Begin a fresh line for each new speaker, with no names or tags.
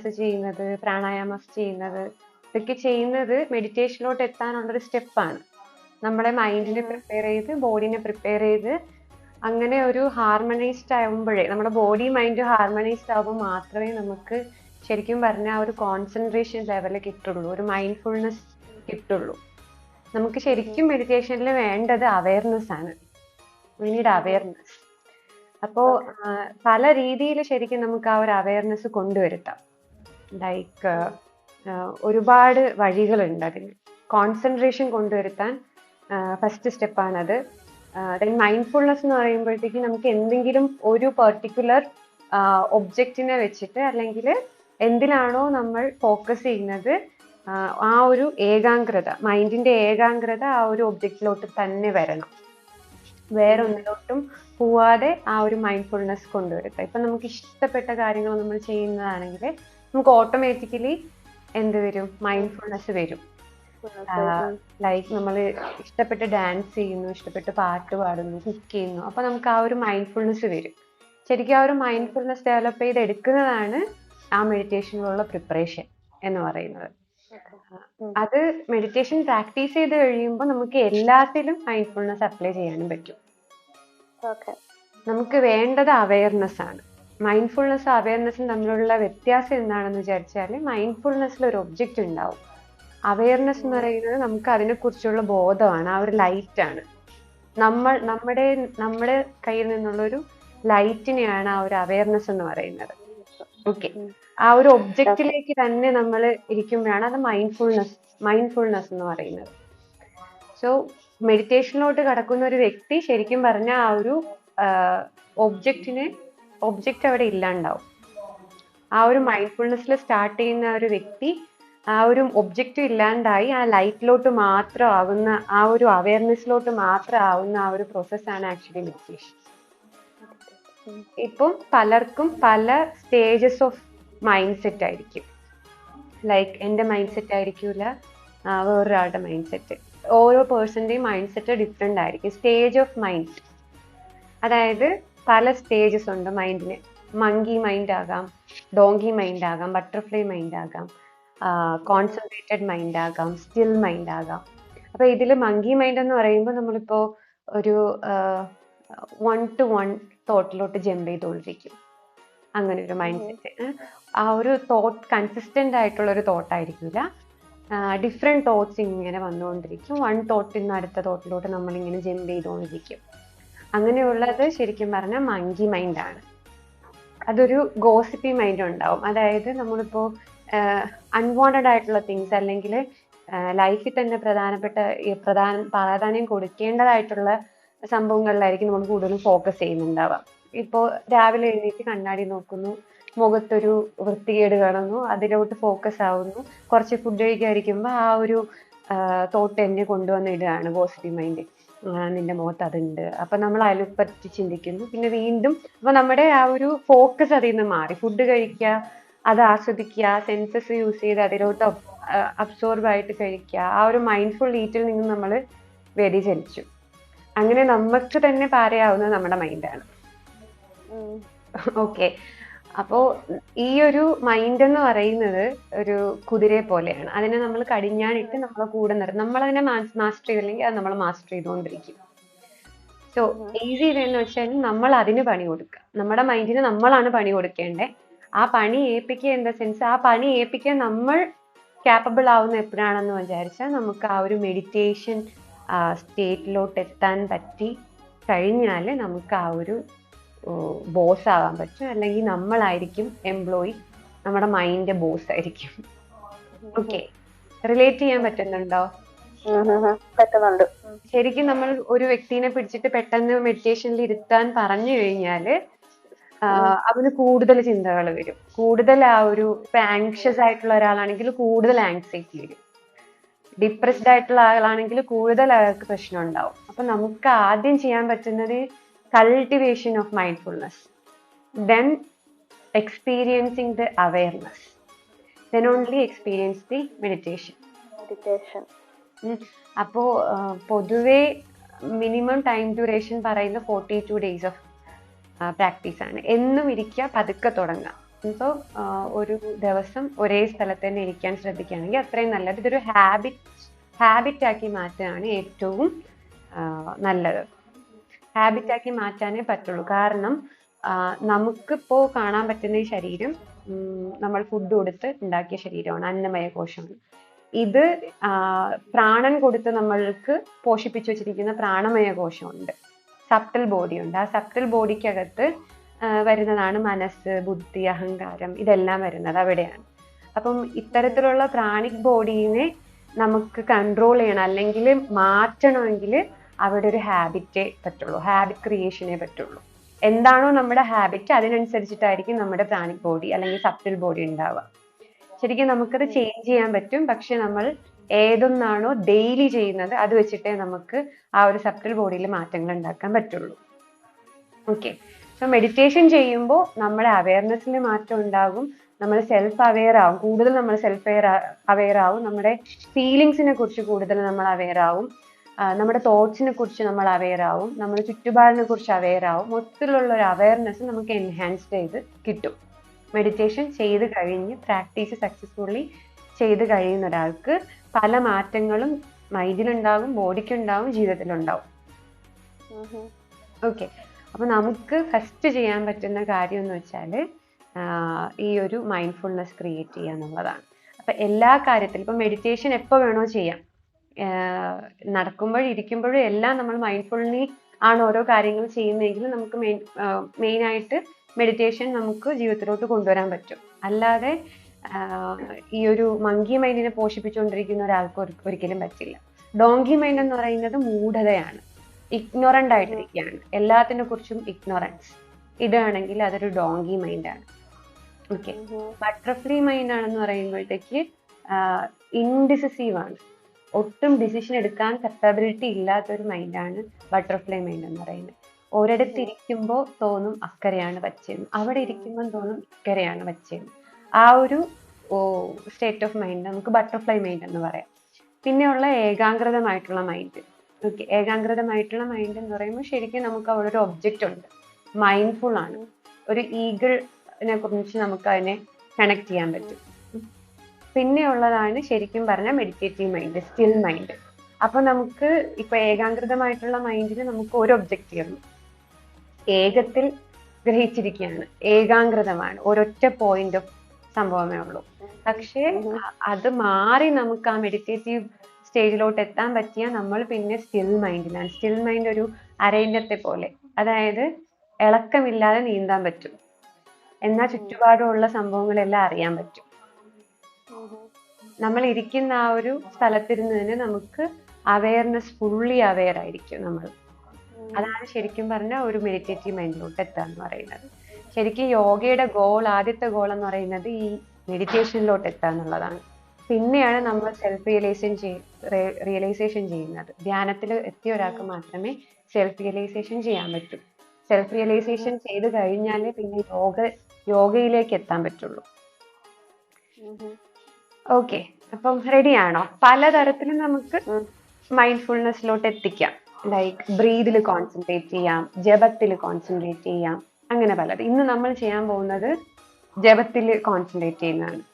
ആസനാസ് ചെയ്യുന്നത് പ്രാണായാമസ് ചെയ്യുന്നത് ഇതൊക്കെ ചെയ്യുന്നത് മെഡിറ്റേഷനിലോട്ട് എത്താനുള്ളൊരു സ്റ്റെപ്പാണ്. നമ്മുടെ മൈൻഡിനെ പ്രിപ്പയർ ചെയ്ത് ബോഡിനെ പ്രിപ്പയർ ചെയ്ത് അങ്ങനെ ഒരു ഹാർമണൈസ്ഡ് ആകുമ്പോഴേ നമ്മുടെ ബോഡി മൈൻഡ് ഹാർമണൈസ്ഡ് ആകുമ്പോൾ മാത്രമേ നമുക്ക് ശരിക്കും പറഞ്ഞാൽ ഒരു കോൺസെൻട്രേഷൻ ലെവൽ കിട്ടുള്ളൂ ഒരു മൈൻഡ്ഫുൾനെസ് കിട്ടുള്ളൂ. നമുക്ക് ശരിക്കും മെഡിറ്റേഷനിൽ വേണ്ടത് അവയർനെസ് ആണ്. വി നീഡ് അവയർനെസ് അപ്പോൾ പല രീതിയിൽ ശരിക്കും നമുക്ക് ആ ഒരു അവയർനെസ് കൊണ്ടുവരുത്താം. ലൈക്ക് ഒരുപാട് വഴികളുണ്ട് അതിന് കോൺസെൻട്രേഷൻ കൊണ്ടുവരുത്താൻ ഫസ്റ്റ് സ്റ്റെപ്പാണത് ദെൻ മൈൻഡ്ഫുൾനെസ് എന്ന് പറയുമ്പോഴത്തേക്ക് നമുക്ക് എന്തെങ്കിലും ഒരു പെർട്ടിക്കുലർ ഒബ്ജക്റ്റിനെ വെച്ചിട്ട് അല്ലെങ്കിൽ എന്തിനാണോ നമ്മൾ ഫോക്കസ് ചെയ്യുന്നത് ആ ഒരു ഏകാഗ്രത മൈൻഡിന്റെ ഏകാഗ്രത ആ ഒരു ഒബ്ജക്റ്റിലോട്ട് തന്നെ വരണം. വേറെ ഒന്നിലോട്ടും പോവാതെ ആ ഒരു മൈൻഡ്ഫുൾനെസ് കൊണ്ടുവരുത്തുക ഇപ്പം നമുക്ക് ഇഷ്ടപ്പെട്ട കാര്യങ്ങൾ നമ്മൾ ചെയ്യുന്നതാണെങ്കിൽ നമുക്ക് ഓട്ടോമാറ്റിക്കലി എന്ത് വരും? മൈൻഡ്ഫുൾനെസ് വരും. ലൈക്ക് നമ്മൾ ഇഷ്ടപ്പെട്ട് ഡാൻസ് ചെയ്യുന്നു ഇഷ്ടപ്പെട്ട് പാട്ട് പാടുന്നു കുക്ക് ചെയ്യുന്നു അപ്പൊ നമുക്ക് ആ ഒരു മൈൻഡ്ഫുൾനെസ് വരും. ശരിക്കും ആ ഒരു മൈൻഡ്ഫുൾനെസ് ഡെവലപ്പ് ചെയ്ത് എടുക്കുന്നതാണ് ആ മെഡിറ്റേഷനിലുള്ള പ്രിപ്പറേഷൻ എന്ന് പറയുന്നത്. അത് മെഡിറ്റേഷൻ പ്രാക്ടീസ് ചെയ്ത് കഴിയുമ്പോൾ നമുക്ക് എല്ലാത്തിലും മൈൻഡ്ഫുൾനെസ് അപ്ലൈ ചെയ്യാനും പറ്റും.
ഓക്കെ
നമുക്ക് വേണ്ടത് അവയർനെസ് ആണ്. മൈൻഡ്ഫുൾനെസ് അവയർനെസ്സും തമ്മിലുള്ള വ്യത്യാസം എന്താണെന്ന് വിചാരിച്ചാൽ മൈൻഡ്ഫുൾനെസ്സിൽ ഒരു ഒബ്ജക്റ്റ് ഉണ്ടാവും. അവയർനെസ് എന്ന് പറയുന്നത് നമുക്ക് അതിനെക്കുറിച്ചുള്ള ബോധമാണ് ആ ഒരു ലൈറ്റ് ആണ്. നമ്മൾ നമ്മുടെ നമ്മുടെ കയ്യിൽ നിന്നുള്ള ഒരു ലൈറ്റിനെയാണ് ആ ഒരു അവയർനെസ് എന്ന് പറയുന്നത്. ഓക്കെ ആ ഒരു ഒബ്ജക്റ്റിലേക്ക് തന്നെ നമ്മൾ ഇരിക്കുമ്പോഴാണ് അത് മൈൻഡ്ഫുൾനെസ് മൈൻഡ്ഫുൾനെസ് എന്ന് പറയുന്നത്. സോ മെഡിറ്റേഷനിലോട്ട് കടക്കുന്ന ഒരു വ്യക്തി ശരിക്കും പറഞ്ഞാൽ ആ ഒരു ഒബ്ജക്റ്റിനെ ഒബ്ജക്റ്റ് അവിടെ ഇല്ലാണ്ടാവും. ആ ഒരു മൈൻഡ്ഫുൾനെസ്സിൽ സ്റ്റാർട്ട് ചെയ്യുന്ന ഒരു വ്യക്തി ആ ഒരു ഒബ്ജക്റ്റ് ഇല്ലാണ്ടായി ആ ലൈറ്റിലോട്ട് മാത്രം ആവുന്ന ആ ഒരു അവയർനെസ്സിലോട്ട് മാത്രം ആവുന്ന ആ ഒരു പ്രോസസ്സാണ് ആക്ച്വലി മെഡിറ്റേഷൻ ഇപ്പം പലർക്കും പല സ്റ്റേജസ് ഓഫ് മൈൻഡ് സെറ്റ് ആയിരിക്കും. ലൈക്ക് എന്റെ മൈൻഡ് സെറ്റ് ആയിരിക്കില്ല വേറൊരാളുടെ മൈൻഡ് സെറ്റ് ഓരോ പേഴ്സന്റെയും മൈൻഡ് സെറ്റ് ഡിഫറെന്റ് ആയിരിക്കും. സ്റ്റേജ് ഓഫ് മൈൻഡ് അതായത് പല സ്റ്റേജസ് ഉണ്ട് മൈൻഡിന് മങ്കി മൈൻഡ് ആകാം ഡോങ്കി മൈൻഡ് ആകാം ബട്ടർഫ്ലൈ മൈൻഡ് ആകാം കോൺസെൻട്രേറ്റഡ് മൈൻഡ് ആകാം സ്റ്റിൽ മൈൻഡ് ആകാം. അപ്പൊ ഇതിൽ മങ്കി മൈൻഡ് എന്ന് പറയുമ്പോൾ നമ്മളിപ്പോ ഒരു വൺ ടു വൺ തോട്ടിലോട്ട് ജമ്പ് ചെയ്തുകൊണ്ടിരിക്കും അങ്ങനെ ഒരു മൈൻഡ് സെറ്റ് ആ ഒരു തോട്ട് കൺസിസ്റ്റന്റ് ആയിട്ടുള്ള ഒരു തോട്ട് ആയിരിക്കില്ല ഡിഫറെന്റ് തോട്ട്സ് ഇങ്ങനെ വന്നുകൊണ്ടിരിക്കും വൺ തോട്ടിൽ നിന്ന് അടുത്ത തോട്ടിലോട്ട് നമ്മളിങ്ങനെ ജമ്പ് ചെയ്തുകൊണ്ടിരിക്കും അങ്ങനെയുള്ളത് ശരിക്കും പറഞ്ഞാൽ മങ്കി മൈൻഡാണ് അതൊരു ഗോസിപ്പി മൈൻഡ് ഉണ്ടാവും. അതായത് നമ്മളിപ്പോൾ അൺവാണ്ടഡ് ആയിട്ടുള്ള തിങ്സ് അല്ലെങ്കിൽ ലൈഫിൽ തന്നെ പ്രധാനപ്പെട്ട പ്രധാന പ്രാധാന്യം കൊടുക്കേണ്ടതായിട്ടുള്ള സംഭവങ്ങളിലായിരിക്കും നമ്മൾ കൂടുതലും ഫോക്കസ് ചെയ്യുന്നുണ്ടാവുക. ഇപ്പോൾ രാവിലെ എഴുന്നേറ്റ് കണ്ണാടി നോക്കുന്നു മുഖത്തൊരു വൃത്തികേട് കാണുന്നു അതിലോട്ട് ഫോക്കസ് ആവുന്നു. കുറച്ച് ഫുഡ് കഴിക്കാതിരിക്കുമ്പോൾ ആ ഒരു തോട്ട് എന്നെ കൊണ്ടുവന്ന് ഇടുകയാണ് പോസിറ്റീവ് മൈൻഡ് നിന്റെ മുഖത്ത് അതുണ്ട്. അപ്പൊ നമ്മൾ അതിനെപ്പറ്റി ചിന്തിക്കുന്നു. പിന്നെ വീണ്ടും അപ്പൊ നമ്മുടെ ആ ഒരു ഫോക്കസ് അതിൽ നിന്ന് മാറി. ഫുഡ് കഴിക്കുക അത് ആസ്വദിക്കുക സെൻസസ് യൂസ് ചെയ്ത് അതിലോട്ട് അബ്സോർബ് ആയിട്ട് കഴിക്കുക. ആ ഒരു മൈൻഡ്ഫുൾ ഈറ്റിൽ നിന്ന് നമ്മൾ വ്യതിചലിച്ചു. അങ്ങനെ നമുക്ക് തന്നെ പാരയാവുന്നത് നമ്മുടെ മൈൻഡാണ് ഓക്കെ അപ്പോ ഈ ഒരു മൈൻഡ് എന്ന് പറയുന്നത് ഒരു കുതിരയെ പോലെയാണ്. അതിനെ നമ്മൾ കടിഞ്ഞാണിട്ട് നമ്മളെ കൂടെ നിർത്തും നമ്മൾ അതിനെ മാസ്റ്റർ ചെയ്തില്ലെങ്കിൽ അത് നമ്മൾ മാസ്റ്റർ ചെയ്തുകൊണ്ടിരിക്കും. സോ ഈസി എന്ന് വെച്ചാൽ നമ്മൾ അതിന് പണി കൊടുക്കുക. നമ്മുടെ മൈൻഡിന് നമ്മളാണ് പണി കൊടുക്കേണ്ടത് ആ പണി ഏൽപ്പിക്കുക ഇൻ ദ സെൻസ് ആ പണി ഏൽപ്പിക്കാൻ നമ്മൾ ക്യാപ്പബിൾ ആവുന്ന എപ്പോഴാണെന്ന് വിചാരിച്ചാൽ നമുക്ക് ആ ഒരു മെഡിറ്റേഷൻ സ്റ്റേറ്റിലോട്ട് എത്താൻ പറ്റി കഴിഞ്ഞാൽ നമുക്ക് ആ ഒരു ബോസ് ആവാൻ പറ്റും. അല്ലെങ്കിൽ നമ്മളായിരിക്കും എംപ്ലോയി നമ്മുടെ മൈൻഡ് ബോസ് ആയിരിക്കും. ഓക്കെ റിലേറ്റ് ചെയ്യാൻ പറ്റുന്നുണ്ടോ?
പറ്റുന്നുണ്ട്.
ശരിക്കും നമ്മൾ ഒരു വ്യക്തിനെ പിടിച്ചിട്ട് പെട്ടെന്ന് മെഡിറ്റേഷനിൽ ഇരുത്താൻ പറഞ്ഞു കഴിഞ്ഞാൽ അവന് കൂടുതൽ ചിന്തകൾ വരും. കൂടുതൽ ആ ഒരു ഇപ്പൊ ആങ്ഷ്യസ് ആയിട്ടുള്ള ഒരാളാണെങ്കിൽ കൂടുതൽ ആങ്സൈറ്റി വരും. ഡിപ്രസ്ഡ് ആയിട്ടുള്ള ആളാണെങ്കിൽ കൂടുതൽ അയാൾക്ക് പ്രശ്നം ഉണ്ടാവും. അപ്പൊ നമുക്ക് ആദ്യം ചെയ്യാൻ പറ്റുന്നത് cultivation of mindfulness then experiencing the awareness then only experience the meditation
meditation
അപ്പോൾ പൊതുവെ മിനിമം ടൈം ഡ്യൂറേഷൻ പറയുന്ന forty two days of practice ആണ്. എന്നും ഇരിക്കുക പതുക്കെ തുടങ്ങുക. ഇപ്പോൾ ഒരു ദിവസം ഒരേ സ്ഥലത്ത് തന്നെ ഇരിക്കാൻ ശ്രദ്ധിക്കുകയാണെങ്കിൽ അത്രയും നല്ലത്. ഇതൊരു ഹാബിറ്റ് ഹാബിറ്റാക്കി മാറ്റുകയാണ് ഏറ്റവും നല്ലത്. ഹാബിറ്റ് ആക്കി മാറ്റാനേ പറ്റുള്ളൂ. കാരണം നമുക്ക് നമുക്കിപ്പോൾ കാണാൻ പറ്റുന്ന ഈ ശരീരം നമ്മൾ ഫുഡ് കൊടുത്ത് ഉണ്ടാക്കിയ ശരീരമാണ് അന്നമയ കോശമാണ്. ഇത് പ്രാണൻ കൊടുത്ത് നമ്മൾക്ക് പോഷിപ്പിച്ചു വെച്ചിരിക്കുന്ന പ്രാണമയ കോശമുണ്ട്. സപ്റ്റൽ ഉണ്ട് ആ സപ്റ്റൽ ബോഡിക്കകത്ത് വരുന്നതാണ് മനസ്സ് ബുദ്ധി അഹങ്കാരം ഇതെല്ലാം വരുന്നത് അവിടെയാണ്. അപ്പം ഇത്തരത്തിലുള്ള പ്രാണിക് ബോഡീനെ നമുക്ക് കൺട്രോൾ ചെയ്യണം. അല്ലെങ്കിൽ മാറ്റണമെങ്കിൽ അവിടെ ഒരു ഹാബിറ്റേ പറ്റുള്ളൂ. ഹാബിറ്റ് ക്രിയേഷനെ പറ്റുള്ളൂ. എന്താണോ നമ്മുടെ ഹാബിറ്റ് അതിനനുസരിച്ചിട്ടായിരിക്കും നമ്മുടെ പ്രാണിക് ബോഡി അല്ലെങ്കിൽ സപ്റ്റിൽ ബോഡി ഉണ്ടാവുക. ശരിക്കും നമുക്കത് ചേഞ്ച് ചെയ്യാൻ പറ്റും. പക്ഷെ നമ്മൾ ഏതൊന്നാണോ ഡെയിലി ചെയ്യുന്നത് അത് വെച്ചിട്ടേ നമുക്ക് ആ ഒരു സപ്റ്റിൽ ബോഡിയിൽ മാറ്റങ്ങൾ ഉണ്ടാക്കാൻ പറ്റുള്ളൂ. ഓക്കെ സോ മെഡിറ്റേഷൻ ചെയ്യുമ്പോൾ നമ്മുടെ അവയർനെസ്സിൽ മാറ്റം ഉണ്ടാകും. നമ്മൾ സെൽഫ് അവെയർ ആവും. കൂടുതൽ നമ്മൾ സെൽഫ് അവെയർ ആവും. നമ്മുടെ ഫീലിങ്സിനെ കുറിച്ച് കൂടുതൽ നമ്മൾ അവെയർ ആവും. നമ്മുടെ തോട്ട്സിനെ കുറിച്ച് നമ്മൾ അവെയർ ആവും. നമ്മുടെ ചുറ്റുപാടിനെ കുറിച്ച് അവെയർ ആവും. മൊത്തത്തിലുള്ള ഒരു അവയർനെസ് നമുക്ക് എൻഹാൻസ് ചെയ്ത് കിട്ടും. മെഡിറ്റേഷൻ ചെയ്ത് കഴിഞ്ഞ് പ്രാക്ടീസ് സക്സസ്ഫുള്ളി ചെയ്ത് കഴിയുന്ന ഒരാൾക്ക് പല മാറ്റങ്ങളും മൈൻഡിലുണ്ടാകും ബോഡിക്കുണ്ടാവും ജീവിതത്തിലുണ്ടാവും. ഓക്കെ അപ്പൊ നമുക്ക് ഫസ്റ്റ് ചെയ്യാൻ പറ്റുന്ന കാര്യം എന്ന് വെച്ചാൽ ഈ ഒരു മൈൻഡ്ഫുൾനെസ് ക്രിയേറ്റ് ചെയ്യുക എന്നുള്ളതാണ്. അപ്പൊ എല്ലാ കാര്യത്തിലും ഇപ്പൊ മെഡിറ്റേഷൻ എപ്പോൾ വേണോ ചെയ്യാം. നടക്കുമ്പോഴും ഇരിക്കുമ്പോഴും എല്ലാം നമ്മൾ മൈൻഡ്ഫുള്ളി ആണ് ഓരോ കാര്യങ്ങൾ ചെയ്യുന്നതെങ്കിൽ നമുക്ക് മെയിൻ ആയിട്ട് മെഡിറ്റേഷൻ നമുക്ക് ജീവിതത്തിലോട്ട് കൊണ്ടുവരാൻ പറ്റും. അല്ലാതെ ഈ ഒരു മങ്കി മൈൻഡിനെ പോഷിപ്പിച്ചുകൊണ്ടിരിക്കുന്ന ഒരാൾക്ക് ഒരിക്കലും പറ്റില്ല. ഡോങ്കി മൈൻഡ് എന്ന് പറയുന്നത് മൂഢതയാണ്. ഇഗ്നോറന്റ് ആയിട്ടിരിക്കുകയാണ്. എല്ലാത്തിനെ കുറിച്ചും ഇഗ്നോറൻസ് ഇതാണെങ്കിൽ അതൊരു ഡോങ്കി മൈൻഡാണ് ഓക്കെ ബട്ടർഫ്ലൈ മൈൻഡ് ആണെന്ന് പറയുമ്പോഴത്തേക്ക് ഇൻഡിസിസീവ് ആണ്. ഒട്ടും ഡിസിഷൻ എടുക്കാൻ കപ്പാബിലിറ്റി ഇല്ലാത്തൊരു മൈൻഡാണ് ബട്ടർഫ്ലൈ മൈൻഡ് എന്ന് പറയുന്നത്. ഒരിടത്ത് ഇരിക്കുമ്പോൾ തോന്നും അക്കരെയാണ് വച്ചതെന്ന് അവിടെ ഇരിക്കുമ്പോൾ തോന്നും ഇക്കരെയാണ് വച്ചതെന്ന് ആ ഒരു സ്റ്റേറ്റ് ഓഫ് മൈൻഡ് നമുക്ക് ബട്ടർഫ്ലൈ മൈൻഡ് എന്ന് പറയാം. പിന്നെയുള്ള ഏകാഗ്രതമായിട്ടുള്ള മൈൻഡ് ഓക്കെ ഏകാഗ്രതമായിട്ടുള്ള മൈൻഡ് എന്ന് പറയുമ്പോൾ ശരിക്കും നമുക്ക് അവിടെ ഒരു ഒബ്ജക്റ്റ് ഉണ്ട്. മൈൻഡ്ഫുൾ ആണ്. ഒരു ഈഗിളിനെ കുറിച്ച് നമുക്ക് അതിനെ കണക്ട് ചെയ്യാൻ പറ്റും. പിന്നെയുള്ളതാണ് ശരിക്കും പറഞ്ഞാൽ മെഡിറ്റേറ്റീവ് മൈൻഡ് സ്റ്റിൽ മൈൻഡ് അപ്പൊ നമുക്ക് ഇപ്പൊ ഏകാഗ്രതമായിട്ടുള്ള മൈൻഡിന് നമുക്ക് ഒരു ഒബ്ജക്റ്റീവ് ഉണ്ട് ഏകത്തിൽ ഗ്രഹിച്ചിരിക്കുകയാണ്. ഏകാഗ്രതമാണ്. ഒരൊറ്റ പോയിന്റ് ഓഫ് സംഭവമേ ഉള്ളൂ. പക്ഷേ അത് മാറി നമുക്ക് ആ മെഡിറ്റേറ്റീവ് സ്റ്റേജിലോട്ട് എത്താൻ പറ്റിയ നമ്മൾ പിന്നെ സ്റ്റിൽ മൈൻഡിലാണ് സ്റ്റിൽ മൈൻഡ് ഒരു അരയിന്നത്തെ പോലെ. അതായത് ഇളക്കമില്ലാതെ നീന്താൻ പറ്റും. എന്നാൽ ചുറ്റുപാടുമുള്ള സംഭവങ്ങളെല്ലാം അറിയാൻ പറ്റും. നമ്മൾ ഇരിക്കുന്ന ആ ഒരു സ്ഥലത്തിരുന്നതിന് നമുക്ക് അവയർനെസ് ഫുള്ളി അവയർ ആയിരിക്കും നമ്മൾ. അതാണ് ശരിക്കും പറഞ്ഞാൽ ഒരു മെഡിറ്റേറ്റീവ് മൈൻഡിലോട്ട് എത്തുക എന്ന് പറയുന്നത്. ശരിക്കും യോഗയുടെ ഗോൾ ആദ്യത്തെ ഗോൾ എന്ന് പറയുന്നത് ഈ മെഡിറ്റേഷനിലോട്ട് എത്തുക എന്നുള്ളതാണ്. പിന്നെയാണ് നമ്മൾ സെൽഫ് റിയലൈസേഷൻ റിയലൈസേഷൻ ചെയ്യുന്നത്. ധ്യാനത്തിൽ എത്തിയ ഒരാൾക്ക് മാത്രമേ സെൽഫ് റിയലൈസേഷൻ ചെയ്യാൻ പറ്റൂ. സെൽഫ് റിയലൈസേഷൻ ചെയ്ത് കഴിഞ്ഞാലേ പിന്നെ യോഗ യോഗയിലേക്ക് എത്താൻ പറ്റുള്ളൂ. ഓക്കെ. അപ്പം റെഡിയാണോ പലതരത്തിലും നമുക്ക് മൈൻഡ്ഫുൾനെസ്സിലോട്ട് എത്തിക്കാം. ലൈക്ക് ബ്രീതിൽ കോൺസെൻട്രേറ്റ് ചെയ്യാം ജപത്തിൽ കോൺസെൻട്രേറ്റ് ചെയ്യാം അങ്ങനെ പലത്. ഇന്ന് നമ്മൾ ചെയ്യാൻ പോകുന്നത് ജപത്തിൽ കോൺസെൻട്രേറ്റ് ചെയ്യുന്നതാണ്.